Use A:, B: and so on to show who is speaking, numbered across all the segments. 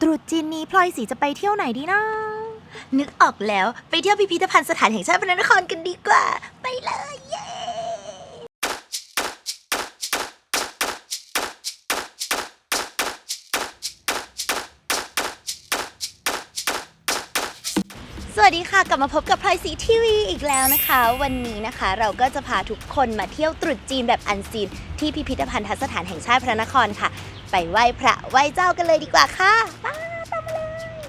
A: ตรุษจีนนี้พลอยสีจะไปเที่ยวไหนดีนะ
B: นึกออกแล้วไปเที่ยวพิพิธภัณฑ์สถานแห่งชาติพระนครกันดีกว่า ไปเลยเย้ สวัสดีค่ะ กลับมาพบกับพลอยสีทีวีอีกแล้วนะคะ วันนี้นะคะเราก็จะพาทุกคนมาเที่ยวตรุษจีนแบบอันซีน ที่พิพิธภัณฑสถานแห่งชาติพระนครค่ะ ไปไหว้พระไหว้เจ้ากันเลยดีกว่าค่ะไปตามมาเลย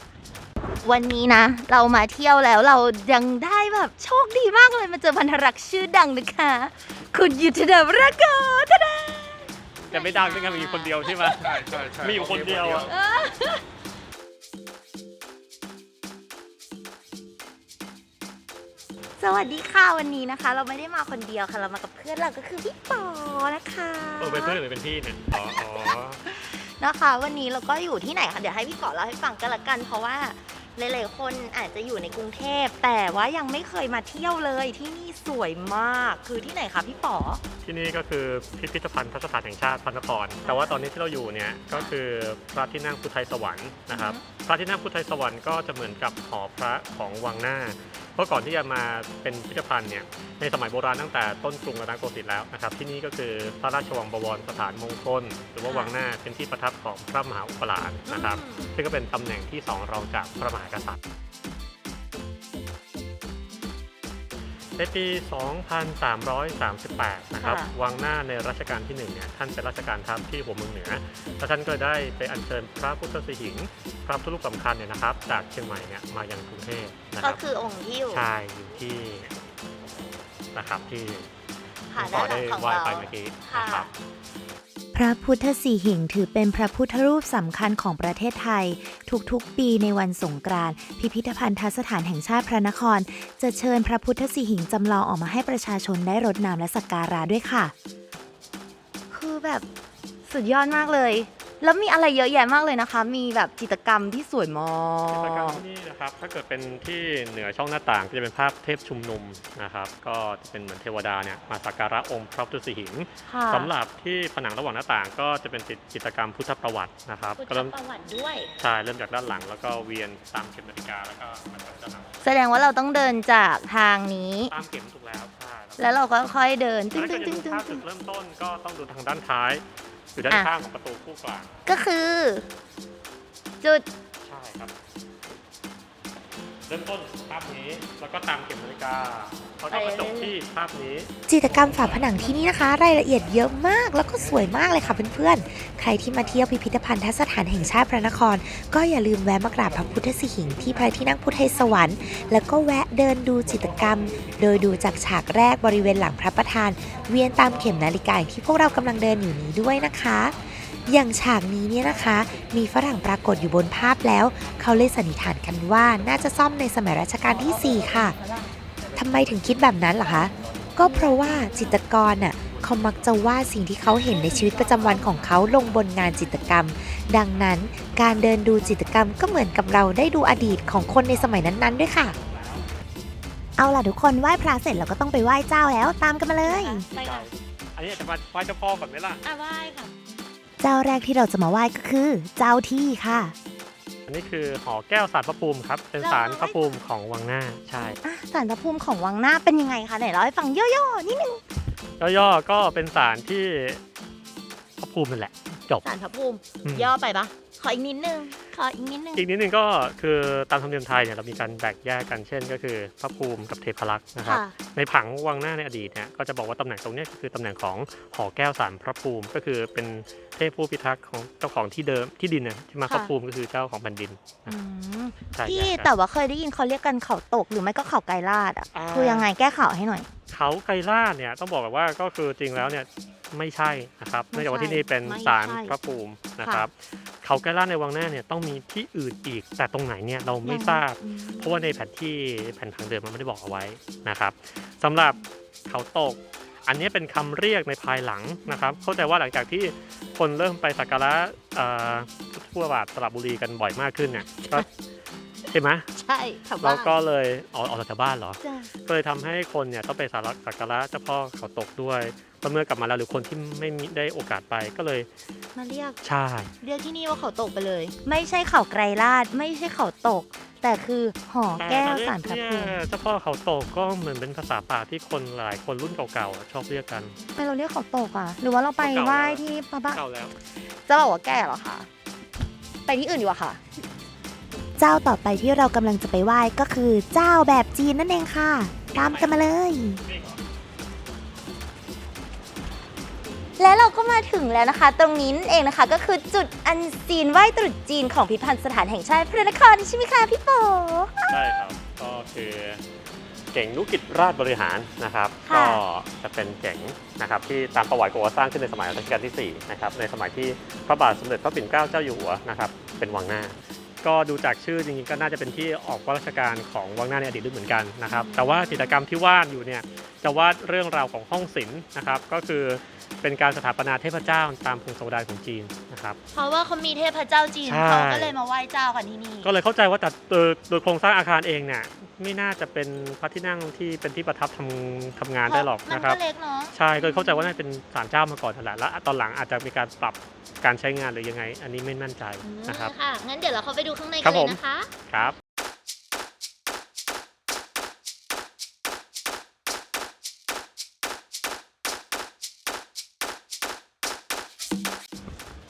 B: วันนี้นะ เรามาเที่ยวแล้วเรายังได้แบบโชคดีมากเลยมาเจอพันธรักษ์ชื่อดังนะคะ คุณยุทธเดชรกอทะดา
C: แต่ไม่ดังด้วยกันมีคนเดียวใช่ไหม
D: ใช่ใช่ใช่
C: มีอยู่คนเดียวอะ
B: สวัสดีค่ะวันนี้นะคะ เราไม่ได้มาคนเดียวค่ะเรามากับเพื่อนเราก็คือพี่ปอนะคะ
C: เออเป็นเพื่อนหรือเป็นพี่เนี่ย อ๋ออ๋อ
B: นะคะ วันนี้เราก็อยู่ที่ไหนคะเดี๋ยวให้พี่ปอเล่าให้ฟังกันละกัน เพราะว่าหลายๆคนอาจจะอยู่ในกรุงเทพ แต่ว่ายังไม่เคยมาเที่ยวเลยที่นี่สวยมากคือที่ไหนคะพี่ปอ
C: ที่นี่ก็คือพิพิธภัณฑ์สถานแห่งชาติพระนคร แต่ว่าตอนนี้ที่เราอยู่เนี่ยก็คือพระที่นั่งพุทธไทยสวรรค์นะครับ พระที่นั่งพุทธไทยสวรรค์ก็จะเหมือนกับหอพระของวังหน้า เพราะก่อนที่จะมาเป็นพิพิธภัณฑ์เนี่ยในสมัยโบราณตั้งแต่ต้นกรุงรัตนโกสินทร์แล้วนะครับที่นี่ก็คือพระราชวังบวรสถานมงคล หรือว่าวังหน้าเป็นที่ประทับของพระมหาอุปราชนะครับ ซึ่งก็เป็นตำแหน่งที่สองรองจากพระมหากษัตริย์ ในปี 2338 นะครับ
B: ค่ะ
C: วังหน้าในรัชกาลที่หนึ่งเนี่ย ท่านเป็นรัชกาลทัพที่หัวเมืองเหนือ แล้วท่านก็ได้ไปอัญเชิญพระพุทธสิหิงค์พระพุทธรูปสำคัญเนี่ยนะครับ จากเชียงใหม่เนี่ยมายังกรุงเทพนะค
B: ก็
C: รับ
B: คือองค์ที่อยู่
C: ใช่อยู่ที่นะครับที่
B: ค่ะ
C: คุณป
B: ด้า
C: อน
B: หลังของ
C: ได้ไหว้
B: เรา
C: ไปเมื่อกี้
B: ค่ะ
C: นะครับ
A: พระพุทธสีหิงถือเป็นพระพุทธรูปสำคัญของประเทศไทย ทุกๆ ปีในวันสงกรานต์พิพิธภัณฑสถานแห่งชาติพระนคร จะเชิญพระพุทธสีหิงจำลองออกมาให้ประชาชนได้รดน้ำและสักการะด้วยค่ะ
B: คือแบบสุดยอดมากเลย แล้วมีอะไรเยอะแยะมากเลยนะคะ มีแบบจิตรกรรมที่สวยมาก
C: กิจกรรมที่นี่นะครับถ้าเกิดเป็นที่เหนือช่องหน้าต่างก็จะเป็นภาพเทพชุมนุมนะครับก็จะเป็นเหมือนเทวดาเนี่ยมาสักการะองค์พระพุทธสิหิงค์
B: ค่ะ
C: สำหรับที่ผนังระหว่างหน้าต่าง ก็จะเป็นจิตรกรรมพุทธประวัตินะครับ
B: พุทธ
C: ก็เริ่ม
B: ประวัติด้วย
C: ใช่เริ่มจากด้านหลังแล้วก็เวียนตามเข็มนาฬิกาแล้วก็มาจากด้านหลัง
B: แสดงว่าเราต้องเดินจากทางนี้
C: ตามเข็มถูกแล้วใช่
B: แล้วเราก็ค่อยเดินตึ้
C: ถ้างเกิ
B: ตึ้
C: ด
B: ง
C: จะ
B: ตึ้งตึ้ง
C: ดูภาพ
B: ตึ้
C: จุ
B: ง
C: ดเริ่มต้นก็ต้องดูทางด้านท้าย อยู่ด้าน
B: อะ
C: ข้างของประตูคู่กลาง
B: ก็คือ จุด
C: ใช่ครับ เริ่มต้นภาพนี้ แล้วก็ตามเข็มนาฬิกา แล้วก็มาจบที่ภาพนี้
A: จิตรกรรมฝาผนังที่นี่นะคะ รายละเอียดเยอะมากแล้วก็สวยมากเลยค่ะเพื่อนๆ ใครที่มาเที่ยวพิพิธภัณฑสถานแห่งชาติพระนคร ก็อย่าลืมแวะมากราบพระพุทธสิหิงค์ที่พระที่นั่งพุทธไทยสวรรค์ แล้วก็แวะเดินดูจิตรกรรม โดยดูจากฉากแรกบริเวณหลังพระประธาน เวียนตามเข็มนาฬิกาอย่างที่พวกเรากำลังเดินอยู่นี้ด้วยนะคะ อย่างฉากนี้เนี่ยนะคะ มีฝรั่งปรากฏอยู่บนภาพแล้ว เขาเลยสันนิษฐานกันว่าน่าจะซ่อมในสมัยรัชกาลที่ 4 ค่ะทำไมถึงคิดแบบนั้นล่ะคะ ก็เพราะว่าจิตรกรน่ะเขามักจะวาดสิ่งที่เขาเห็นในชีวิตประจำวันของเขาลงบนงานจิตรกรรม ดังนั้นการเดินดูจิตรกรรมก็เหมือนกับเราได้ดูอดีตของคนในสมัยนั้นๆด้วยค่ะ เอาล่ะทุกคนไหว้พระเสร็จเราก็ต้องไปไหว้เจ้าแล้วตามกันมาเลย
B: ไปค่ะ
C: อันนี้อาจจะมาไหว้เจ้าพ่อก่อนไหมล่ะ
B: อะไหว้ค่ะ
A: เจ้าแรกที่เราจะมาไหว้ก็คือ เจ้าที่ค่ะ
C: อันนี้คือหอแก้วสารพระภูมิครับ เป็นสารพระภูมิของวังหน้าใช่
B: อะสารพระภูมิของวังหน้าเป็นยังไงคะไหนเล่าให้ฟังย่อๆนิดนึง
C: ย่อๆก็เป็นสารที่พระภูมินั่นแหละจบ
B: สารพระภูมิ
C: อืม
B: ย่อไปปะขออีกนิดนึง ขออีกนิดนึง
C: อีกนิดนึงก็คือตามธรรมเนียมไทยเนี่ยเรามีการแบ่งแยกกันเช่น ก็คือพระภูมิกับเทพรักษ์นะครับ
B: ค่ะ
C: ในผังวังหน้าในอดีตเนี่ยก็จะบอกว่าตำแหน่งตรงเนี้ยก็คือตำแหน่งของหอแก้วสารพระภูมิ ก็คือเป็นเทพผู้พิทักษ์ของเจ้าของที่เดิมที่ดินเนี่ยที่มา
B: ค่ะ
C: พระภูมิก็คือเจ้าของแผ่นดิน
B: อืม
C: ใช่
B: พี่
C: แยกกัน
B: แต่ว่าเคยได้ยินเขาเรียกกันเขาตกหรือไม่ก็เขาไกรลาดอะ
C: อ่า
B: คือยังไงแก้ข่าวให้หน่อย
C: เขาไกรลาดเนี่ยต้องบอกแบบว่าก็คือจริงแล้วเนี่ย ไม่ใช่นะครับ
B: ไม่
C: เนื่องจากว่า
B: ใช่
C: ที่นี่เป็น
B: ไม่
C: ศาล
B: ใช่
C: พระภูมินะครับเขาไกรลาดในวังหน้าเนี่ยต้องมีที่อื่นอีกแต่ตรงไหนเนี่ยเราไม่ทราบ
B: อืม
C: เพราะว่าในแผนที่แผนผังเดิมมันไม่ได้บอกเอาไว้นะครับสำหรับเขาตก อันนี้เป็นคำเรียกในภายหลังนะครับ เข้าใจว่าหลังจากที่คนเริ่มไปสักการะเอ่อพุทธบาทสระบุรีกันบ่อยมากขึ้นเนี่ยก็ใช่ไหม
B: ใช่ค่ะ
C: เรา
B: ว่า
C: ก็เลยออกออกจากบ้านเหรอ
B: จ้ะ
C: ก็เลยทำให้คนเนี่ยต้องไปสักการะสักการะเจ้าพ่อเขาตกด้วยแล้วเมื่อกลับมาแล้วหรือคนที่ไม่มีได้โอกาสไปก็เลย
B: มาเรียก
C: ใช่
B: เรียกที่นี่ว่าเขาตกไปเลย ไม่ใช่เขาไกรลาดไม่ใช่เขาตก แต่คือหอแก้วสารพระ
C: เนี่ย
B: ภูมิ
C: เจ้าพ่อเขาตกก็เหมือนเป็นภาษาป่าที่คนหลายคนรุ่นเก่าๆอะชอบเรียกกัน
B: ทำไมเราเรียกเขาตกอะ หรือว่าเราไป
C: เก่าแล้ว
B: ไหว้ที่พระบ้าน
C: เก่าแล้ว
B: จะบอกว่าแก่เหรอคะไปที่อื่นดีกว่าค่ะ เจ้าต่อไปที่เรากำลังจะไปไหว้ก็คือเจ้าแบบจีนนั่นเองค่ะ ตามกันมาเลย และเราก็มาถึงแล้วนะคะ ตรงนี้นั่นเองนะคะ ก็คือจุดอันซีนไหว้ตรุษจีนของพิพิธภัณฑ์สถานแห่งชาติพระนครใช่ไหมคะพี่โป
C: ใช่ครับ ก็คือเก่งนุกิจราชบริหารนะครับ
B: ค่ะ
C: ก็จะเป็นเก่งนะครับที่ตามประวัติก็ว่าสร้างขึ้นในสมัยรัชกาลที่4นะครับในสมัยที่พระบาทสมเด็จพระปิ่นเกล้าเจ้าอยู่หัวนะครับเป็นวังหน้า ก็ดูจากชื่อจริงๆก็น่าจะเป็นที่ออกราชการของวังหน้าในอดีตด้วยเหมือนกันนะครับ แต่ว่ากิจกรรมที่วาดอยู่เนี่ยจะวาดเรื่องราวของห้องศิลป์นะครับ ก็คือเป็นการสถาปนาเทพเจ้าตามพงศาวดารของจีนนะครับ
B: เพราะว่าเขามีเทพเจ้าจีน
C: ใช่
B: เขาก็เลยมาไหว้เจ้ากันที่นี่
C: ก็เลยเข้าใจว่าแต่โดยโดยโครงสร้างอาคารเองเนี่ยไม่น่าจะเป็นพระที่นั่งที่เป็นที่ประทับทำทำงานได้หรอก
B: มัน
C: นะครับ
B: ก็เล็กเนาะ
C: ใช่ก็เลยเข้าใจว่าน่าจะเป็นศาลเจ้ามาก่อนนั่นแหละแล้วตอนหลังอาจจะมีการปรับ การใช้งานหรือยังไง อันนี้ไม่มั่นใจนะครับ
B: ค่ะ งั้นเดี๋ยวเราเข้าไปดูข้างใน
C: ครั
B: กัน
C: บ
B: เล
C: ผ
B: ย
C: ม
B: นะคะ
C: ครับ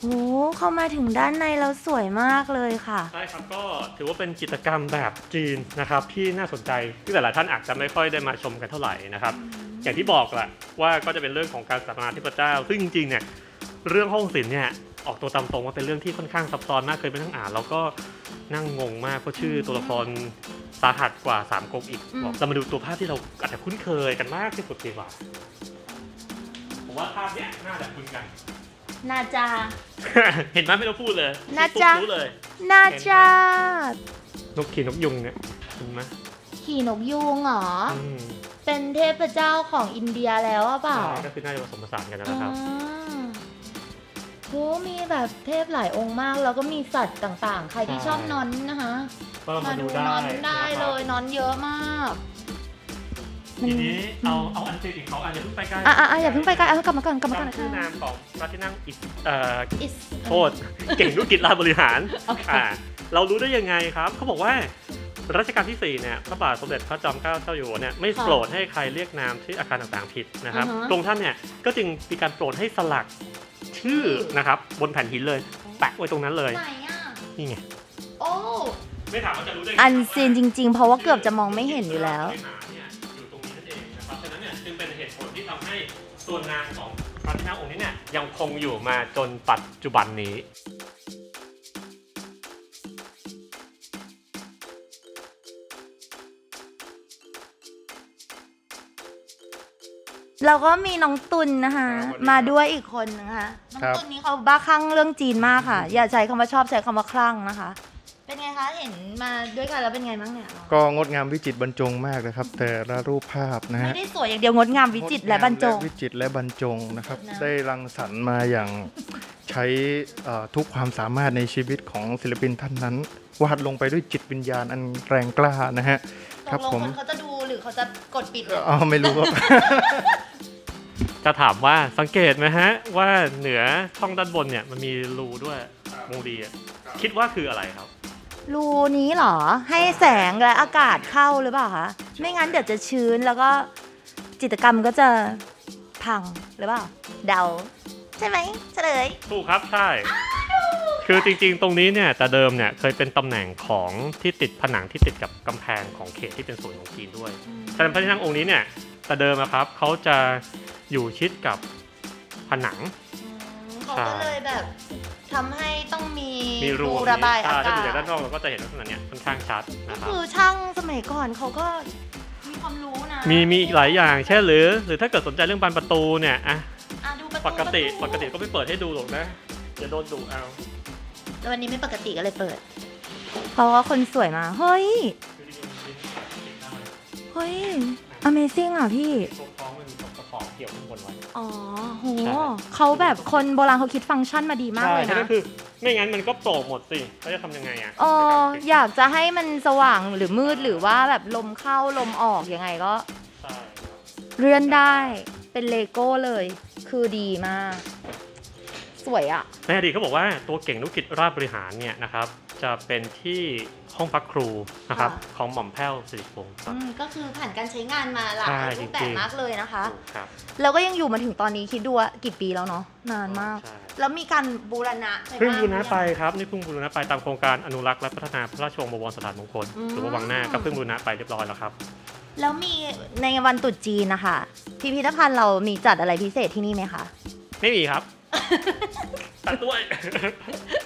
B: โอ้เข้ามาถึงด้านในแล้วสวยมากเลยค่ะ
C: ใช่ครับก็ถือว่าเป็นกิจกรรมแบบจีนนะครับที่น่าสนใจที่แต่ละท่านอาจจะไม่ค่อยได้มาชมกันเท่าไหร่นะครับ อย่างที่บอกแหละว่าก็จะเป็นเรื่องของการสถาปนาที่พระเจ้า ซึ่งจริงๆเนี่ย เรื่องห้องศิลป์เนี่ยออกตัวตามตรงว่าเป็นเรื่องที่ค่อนข้างซับซ้อนมากเคยไปนั่งอ่านแล้วก็นั่งงงมากเพราะชื่อตัวละครสาหัสกว่าสามก๊กอีก
B: อืม
C: บอกเรามาดูตัวภาพที่เราอาจจะคุ้นเคยกันมากที่สุดดีกว่าผมว่าภาพเนี้ยน่าจะคุ้นกัน
B: นาจา
C: เห็นไหมไม่ต้องพูดเลย
B: น่าจะ
C: ปุ๊บรู้เลย
B: นาจาน
C: กขี่นกยุงเนี่ยเห็นไหม
B: ขี่นกยูงเหรอ
C: อืม
B: เป็นเทพเจ้าของอินเดียแล้วอะเปล่า
C: ใช่ก็คือน่าจะผสมผสานกันนะครับ
B: อ่า โหมีแบบเทพหลายองค์มาก แล้วก็มีสัตว์ต่างๆ ใครที่
C: ใช่
B: ชอบนอนนะคะ
C: ก็
B: มา
C: มา
B: ดู
C: ดูได้
B: นอนได้
C: นะครับ
B: เลยนอนเยอะมาก
C: ทีนี้เอาเอาอันซีนอีกเขาอันอย่าเพิ่งไปใกล้
B: อะอะอะอย่าเพิ่งไปไกลเอากลับมาก่อนกลับมาก่อน
C: จำชื่อนามของพระที่นั่งอิสเอ่อ
B: อิส
C: โทษ เก่งธุรกิจราชบริหาร
B: โอเค
C: อ่าเรารู้ได้ยังไงครับเขาบอกว่ารัชกาลที่ 4 เนี่ยพระบาทสมเด็จพระจอมเกล้าเจ้าอยู่หัวเนี่ยไม่โปรดให้ใครเรียกนามชื่ออาคารต่างๆผิดนะครับ
B: อือฮะ
C: ตรงท่านเนี่ยก็จึงมีการโปรดให้สลัก ชื่อนะครับบนแผ่นหินเลย แปะไว้ตรงนั้นเลย
B: ไหนอะ
C: นี่ไง
B: โอ้
C: ไม่ถามว่าจะรู้ได้ไง
B: อันซีนจริง ๆ เพราะว่าเกือบจะมองไม่เห็นอยู่แล้ว
C: เนี่ยอยู่ตรงนี้นั่นเองนะครับฉะนั้นเนี่ยจึงเป็นเหตุผลที่ทำให้ส่วนนางของพระที่นั่งองค์นี้เนี่ยยังคงอยู่มาจนปัจจุบันนี้
B: เราก็มีน้องตุลนะคะ
C: ครับ
B: มาด้วยอีกคนนะคะน้อง
D: ครับ
B: ตุลนี้เขาบ้าคลั่งเรื่องจีนมากค่ะ อย่าใช้คำว่าชอบใช้คำว่าคลั่งนะคะ เป็นไงคะเห็นมาด้วยกันแล้วเป็นไงบ้างเนี่ย
D: ก็งดงามวิจิตรบรรจงมากนะครับ แต่ละรูปภาพนะ
B: ไม่
D: ฮะ
B: ได้สวยอย่างเดียวงดงามวิจิตรและบรรจง
D: ดามวิจิตรและบรรจงนะครับ
B: งดงาม
D: ได้รังสรรค์มาอย่างใช้เอ่อทุกความสามารถในชีวิตของศิลปินท่านนั้น วาดลงไปด้วยจิตวิญญาณอันแรงกล้านะฮะ
B: ต
D: ครั
B: ก
D: บ
B: ลง
D: ผม
B: คนเขาจะดูหรือเขาจะกดปิด
D: อ๋อไม่รู้ครับ
C: จะถามว่าสังเกตไหมฮะ ว่าเหนือช่องด้านบนเนี่ยมันมีรูด้วยวงรีอะคิดว่าคืออะไรครับ
B: รูนี้เหรอ ให้แสงและอากาศเข้าหรือเปล่าคะ ไม่งั้นเดี๋ยวจะชื้นแล้วก็จิตรกรรมก็จะพังหรือเปล่า เดา ใช่ไหมเฉลย
C: ถูกครับใช่ คือจริงๆ ตรงนี้เนี่ยแต่เดิมเนี่ยเคยเป็นตำแหน่งของที่ติดผนังที่ติดกับกำแพงของเขตที่เป็นส่วนของจีนด้วยฉะนั้นพระที่นั่งองค์นี้เนี่ย แต่เดิมนะครับเขาจะอยู่ชิดกับผนัง
B: เขาก็เลยแบบทำให้ต้องมี
C: มีรู
B: ระบายอา
C: ใช่ถ้าา
B: ศ
C: กดูจากด้านนอกเราก็จะเห็นลักษณะเนี้ยค่อนข้างชัด
B: ก็
C: นะครับ
B: คือช่างสมัยก่อนเขาก็มีความรู้นะ
C: มีมีอีกหลายอย่างเช่นหรือ หรือถ้าเกิดสนใจเรื่องบานประตูเนี่ยอะ
B: อะดูประตู
C: ปกติ
B: ประ
C: ปกติก็ไม่เปิดให้ดูหรอกนะอย่าโดนดุเอา
B: แต่วันนี้ไม่ปกติก็เลยเปิด เพราะว่าคนสวยมา เฮ้ย เฮ้ย Amazing อะพี่
C: ตรงท้องมันมีตรงกระป๋องเกี่ยวข้างบนไว้
E: อ๋อโห
C: ใช่
E: เขาแบบคนโบราณเขาคิดฟังก์ชันมาดีมากเลย
C: ใช่
E: นะ
C: ก็คือ ไม่งั้นมันก็โปร่งหมดสิเขาจะทำยังไงอะ
E: เอออยากจะให้มันสว่างหรือมืดหรือว่าแบบลมเข้าลมออกยังไงก็
C: ใช่ครับ
E: เลื่อนได้เป็นเลโก้เลย คือดีมาก สวยอะ
C: ในอดีตเขาบอกว่าตัวเก่งธุรกิจราชบริหารเนี่ยนะครับ จะเป็นที่ห้องพักครูนะครับ
B: ค่ะ
C: ของหม่อมแพ้วสิริพงศ์ครับ
B: อืมก็คือผ่านการใช้งานมาหลา
C: ใช่
B: ยรูปแบ
C: จริ
B: บ
C: งๆ
B: มากเลยนะคะ
C: ถูกครับ
E: แล้วก็ยังอยู่มาถึงตอนนี้คิดดูว่ากี่ปีแล้วเนาะนานมาก
C: ใช่
B: แล้วมีการบูรณะใช่ไหม
C: เพิ่งบูรณะไปครับนี่เพิ่งบูรณะไปตามโครงการอนุรักษ์และพัฒนาพระราชวงศ์บวรสถานมงคลหรือว่าวังหน้าก็เพิ่งบูรณะไปเรียบร้อยแล้วครับ
B: แล้วมีในวันตรุษจีนนะคะพิพิธภัณฑ์เรามีจัดอะไรพิเศษที่นี่ไหมคะ
C: ไม่มีครับ ตัดด้วย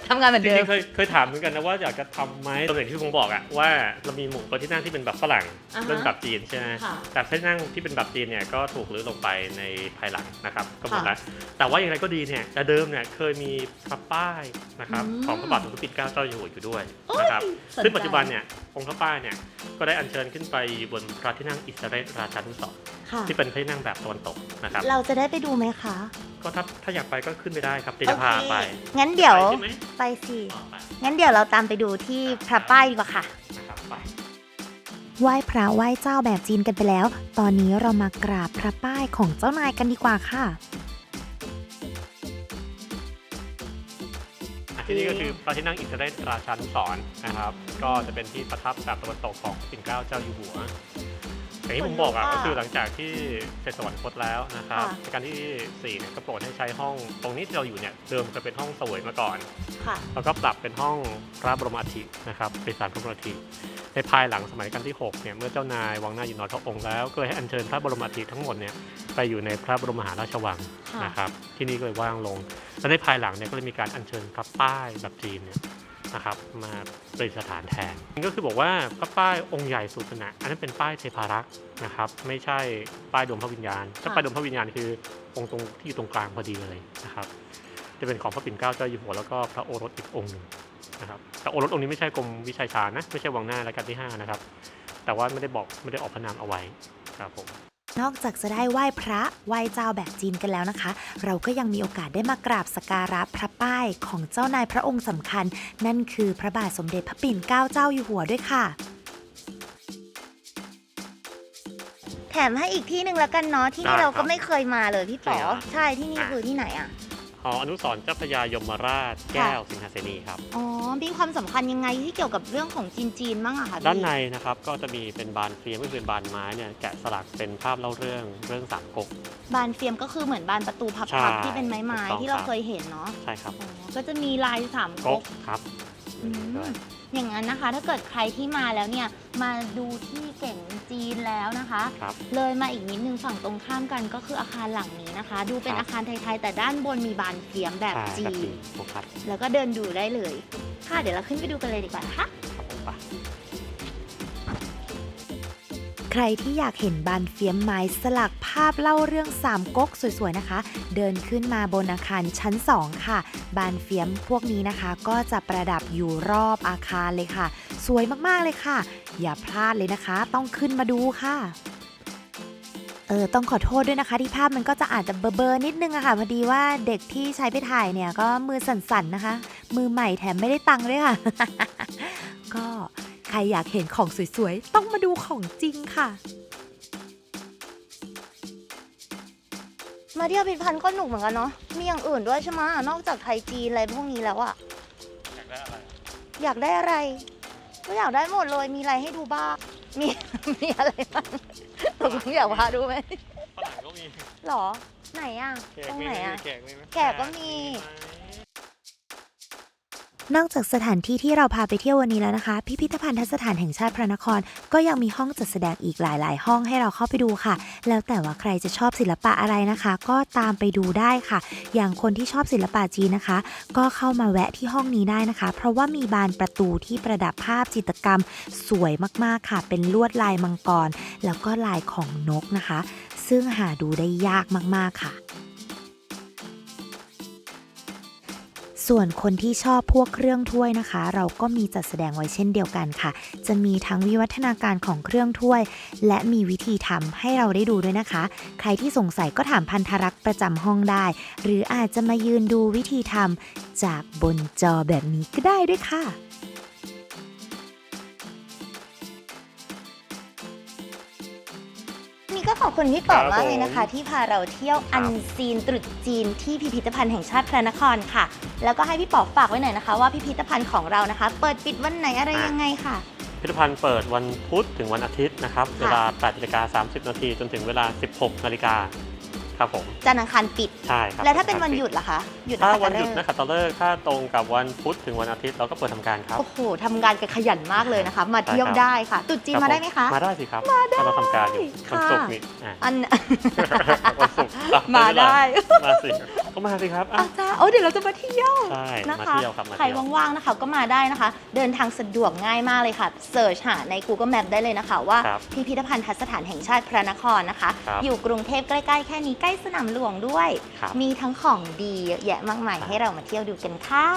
E: ทำงานเหมือน
C: จ
E: เดิ
C: ริ
E: ม
C: งๆเคยเคยถามเหมือนกันนะว่าอยากจะทำไหมตำแหน่งที่ผมบอกอะว่าเรามีหมู่ตัวที่นั่งที่เป็นแบบฝรั่ง
E: อ่าฮะ
C: เรื่องแบบจีนใช่ไหม
E: ค่ะ
C: แต่ที่นั่งที่เป็นแบบจีนเนี่ยก็ถูกรื้อลงไปในภายหลังนะครับก็หมด
E: ค่ะ
C: แล้วแต่ว่าอย่างไรก็ดีเนี่ยแต่เดิมเนี่ยเคยมีพระป้ายนะครับ
E: อืม
C: ของพระบาทสมเด็จพระปิ่นเกล้าเจ้าอยู่หัวอยู่ด้วยนะครับ
E: สนใจ
C: ซึ่งปัจจุบันเนี่ยองค์พระป้ายเนี่ยก็ได้อัญเชิญขึ้นไปบนพระที่นั่งอิสราเอลราชานุสรณ์
E: ค่ะ
C: ที่เป็นพระที่นั่งแบบตะวันตกนะครับ
B: เราจะได้ไปดูไหมคะ
C: ก็ถ้าถ้าอยากไปก็ขึ้นไปได้ครับเดี๋ยวจะพาไป
B: งั้นเดี๋ยว
C: ไปใช่ไหม
B: ไปสิ
C: อ๋อไป
B: งั้นเดี๋ยวเราตามไปดูที่พระป้ายดีกว่าค่ะ
C: นะครับไป
A: ไหว้พระไหว้เจ้าแบบจีนกันไปแล้ว ตอนนี้เรามากราบพระป้ายของเจ้านายกันดีกว่าค่ะ
C: อะที่นี่ก็คือพระที่นั่งอิสราเอลราชานุสรณ์นะครับ ก็จะเป็นที่ประทับแบบตะวันตกของพระปิ่นเกล้าเจ้าอยู่หัว อย่างที่ผมบอกอะ
B: ขนลุก
C: ก็
B: อะ
C: คือหลังจากที่เสร็จสวรรคตแล้วนะครับ
B: ค่ะ
C: ในการที่4เนี่ยก็โปรดให้ใช้ห้องตรงนี้ที่เราอยู่เนี่ยเดิมเคยเป็นห้องเสวยมาก่อน
B: ค่ะ
C: แล้วก็ปรับเป็นห้องพระบรมอัฐินะครับเป็นสารพระบรมอัฐิในภายหลังสมัยรัชกาลที่6เนี่ยเมื่อเจ้านายวังหน้าอยู่น้อยพระองค์แล้วก็เลยให้อัญเชิญพระบรมอัฐิทั้งหมดเนี่ยไปอยู่ในพระบรมมหาราชวัง
E: ค่ะ
C: นะครับที่นี่ก็เลยว่างลง และในภายหลังเนี่ยก็เลยมีการอัญเชิญพระป้ายแบบจีนเนี่ย นะครับมาประดิษฐานแทนก็คือบอกว่าพระป้ายองค์ใหญ่สุดนะอันนั้นเป็นป้ายเทพารักษ์นะครับ ไม่ใช่ป้ายดวงพระวิญญาณถ้าป้ายดวงพระวิญญาณคือองค์ตรงที่อยู่ตรงกลางพอดีเลยนะครับ จะเป็นของพระปิ่นเกล้าเจ้าอยู่หัวแล้วก็พระโอรสอีกองค์หนึ่งนะครับแต่โอรสองค์นี้ไม่ใช่กรมวิชัยชาญนะไม่ใช่วังหน้ารัชกาลที่ห้านะครับแต่ว่าไม่ได้บอกไม่ได้ออกพระนามเอาไว้ครับผม
A: นอกจากจะได้ไหว้พระไหว้เจ้าแบบจีนกันแล้วนะคะ เราก็ยังมีโอกาสได้มากราบสกการะพระป้ายของเจ้านายพระองค์สำคัญ นั่นคือพระบาทสมเด็จพระปิ่นเกล้าเจ้าอยู่หัวด้วยค่ะ
B: แถมให้อีกที่หนึ่งแล้วกันเนาะที่นี่
C: ได้
B: เรา
C: ครั
B: ก็
C: บ
B: ไม่เคยมาเลยพี่ป๋อ
C: จริงเหรอ
B: ใช่ที่นี่
C: อะ
B: คือที่ไหนอะ
C: หออนุสรณ์เจ้าพระยายมราชแก้วสิงหาเสนีครับ
B: อ๋อ มีความสำคัญยังไงที่เกี่ยวกับเรื่องของจีนจีนๆบ้างอะคะพี่
C: ด้านในนะครับก็จะมีเป็นบานเฟียมก็คือเป็นบานไม้เนี่ยแกะสลักเป็นภาพเล่าเรื่องเรื่องสามก๊ก
B: บานเฟียมก็คือเหมือนบานประตูพั
C: ใช่
B: บๆที่เป็นไม้ไม้
C: ถูกต้อง
B: ที่เรา
C: ครับ
B: เคยเห็นเนาะ
C: ใช่ครับ
B: อ๋อก็จะมีลายสาม
C: ก๊
B: ก๊
C: ก
B: ก
C: ครับ
B: อืม
C: ด้วย
B: อย่างนั้นนะคะ ถ้าเกิดใครที่มาแล้วเนี่ยมาดูที่เก่งจีนแล้วนะคะ
C: ครับ
B: เลยมาอีกนิดนึงฝั่งตรงข้ามกันก็คืออาคารหลังนี้นะคะ ดูเป็น
C: ครับ
B: อาคารไทยๆแต่ด้านบนมีบานเฟียมแบบ
C: ใช่
B: จี
C: แบบ
B: น
C: จีนถูกครับ
B: แล้วก็เดินดูได้เลย ค่ะ เดี๋ยวเราขึ้นไปดูกันเลยดีกว่านะคะ
A: ใครที่อยากเห็นบานเฟียมไม้สลักภาพเล่าเรื่องสามก๊กสวยๆนะคะ เดินขึ้นมาบนอาคารชั้น 2 ค่ะ บานเฟียมพวกนี้นะคะ ก็จะประดับอยู่รอบอาคารเลยค่ะ สวยมากๆเลยค่ะ อย่าพลาดเลยนะคะ ต้องขึ้นมาดูค่ะเออต้องขอโทษด้วยนะคะที่ภาพมันก็จะอาจจะเบลอๆนิดนึงอะค่ะพอดีว่าเด็กที่ใช้ไปถ่ายเนี่ยก็มือสั่นๆนะคะ มือใหม่แถมไม่ได้ตังค์ด้วยค่ะ ก็ รอยากเห็นของสวยๆ ต้องมาดูของจริงค่ะ
B: มาเที่ยวพิพิธภัณฑ์ก็หนุกเหมือนกันเนาะ มีอย่างอื่นด้วยใช่ไหมนอกจากไทยจีนอะไรพวกนี้แล้วอะ
C: อยากได้อะไร
B: อยากได้อะไร ก็อยากได้หมดเลย มีอะไรให้ดูบ้าง มี มีอะไรบ้างตกลงอยากพาดูไหม
C: ฝรั่งก็มี
B: หรอ ไหนอะ
C: แขก
B: ตรง
C: มี
B: ไหน
C: ไหม
B: อะ
C: แขกมีไหม
B: แขกก็มี
C: ไหม
A: นอกจากสถานที่ที่เราพาไปเที่ยววันนี้แล้วนะคะ พิพิธภัณฑสถานแห่งชาติพระนคร ก็ยังมีห้องจัดแสดงอีกหลาย ๆ ห้องให้เราเข้าไปดูค่ะ แล้วแต่ว่าใครจะชอบศิลปะอะไรนะคะ ก็ตามไปดูได้ค่ะ อย่างคนที่ชอบศิลปะจีนนะคะ ก็เข้ามาแวะที่ห้องนี้ได้นะคะ เพราะว่ามีบานประตูที่ประดับภาพจิตรกรรม สวยมาก ๆ ค่ะ เป็นลวดลายมังกร แล้วก็ลายของนกนะคะ ซึ่งหาดูได้ยากมาก ๆ ค่ะ ส่วนคนที่ชอบพวกเครื่องถ้วยนะคะ เราก็มีจัดแสดงไว้เช่นเดียวกันค่ะ จะมีทั้งวิวัฒนาการของเครื่องถ้วย และมีวิธีทำให้เราได้ดูด้วยนะคะ ใครที่สงสัยก็ถามพันธรักษ์ประจำห้องได้ หรืออาจจะมายืนดูวิธีทำจากบนจอแบบนี้ก็ได้ด้วยค่ะ
B: วันนี้ก็ขอบคุณพี่ป๋อ
C: ครับ
B: มากเลยนะคะ
C: ผม
B: ที่พาเราเที่ยว
C: ครั
B: อั
C: บ
B: นซีนตรุษจีนที่พิพิธภัณฑ์แห่งชาติพระนครค่ะ แล้วก็ให้พี่ป๋อฝากไว้หน่อยนะคะ ว่าพิพิธภัณฑ์ของเรานะคะ เปิดปิดวันไหนอะไรยังไงค่ะ
C: พิพิธภัณฑ์เปิดวันพุธถึงวันอาทิตย์นะครับ
B: ค่ะ
C: เวลา8นาฬิกา30 นาทีจนถึงเวลา 16 นาฬิกาครับผม
B: จันทร์อังคารปิด
C: ใช่ครับ
B: แล้วถ้าเป็นวันหยุดล่ะคะหยุด
C: ถ้า
B: นักขั
C: วั
B: ต
C: น
B: ฤ
C: หยุด
B: กษ์
C: นักขัตฤกษ์ถ้าตรงกับวันพุธถึงวันอาทิตย์เราก็เปิดทำการครับ
B: โอ้โหทำงานกันขยันมากเลยนะคะ มาเที่ยว
C: ใช่ครับ
B: ได้ค่ะตรุษจีน
C: รับ
B: มาได้ไหมคะ
C: มาได้สิครับมาได้เราทำการอยู่วัน
B: ค่ะ
C: ศุกร์นี่อะ
B: อัน
C: วันศุกร์อะ
B: มาได้
C: มาสิก็มาสิครับอะ
B: อาจารย์โอ้เดี๋ยวเราจะมาเที่ยว
C: ใช่
B: นะ
C: มา
B: คะ
C: เที่ยวครับมา
B: ใคร
C: เที่ยว
B: ว่างๆนะคะก็มาได้นะคะ เดินทางสะดวกง่ายมากเลยค่ะเสิร์ชหาใน Google Map ได้เลยนะคะว่า
C: ครับ
B: พิพิธภัณฑ์ทัศฐานแห่งชาติพระนครนะคะ
C: ครับ
B: อยู่กรุงเทพใกล้ๆแค่นี้ใกล้สนามหลวงด้วย
C: ครับ
B: มีทั้งของดีเยอะแยะมากมายให้เรามาเที่ยวดูกันค่ะ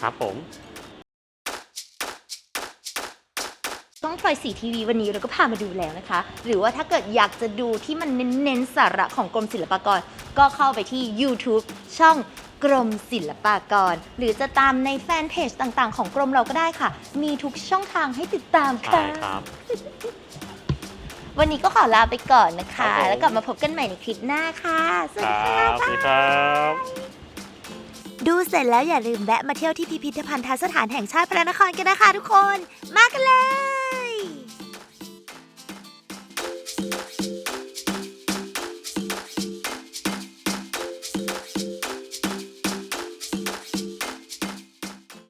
C: ครับผม
B: ต้องพลอยสีทีวีวันนี้เราก็พามาดูแล้วนะคะ หรือว่าถ้าเกิดอยากจะดูที่มันเน้นๆสาระของกรมศิลปากร ก็เข้าไปที่ YouTube ช่องกรมศิลปากร หรือจะตามในแฟนเพจต่างๆ ของกรมเราก็ได้ค่ะ มีทุกช่องทางให้ติดตาม
C: ใช่
B: ค่ะ
C: ครับ
B: วันนี้ก็ขอลาไปก่อนนะ
C: ครั
B: คะ
C: บผม
B: แล้วกลับมาพบกันใหม่ในคลิปหน้าค่ะ สวั
C: ค
B: ส
C: รั
B: ดีค่ะ
C: บสวัสดีครับ
A: ดูเสร็จแล้วอย่าลืมแวะมาเที่ยวที่พิพิธภัณฑ์ทัศฐานแห่งชาติพระนครกันนะคะทุกคน มากันเลย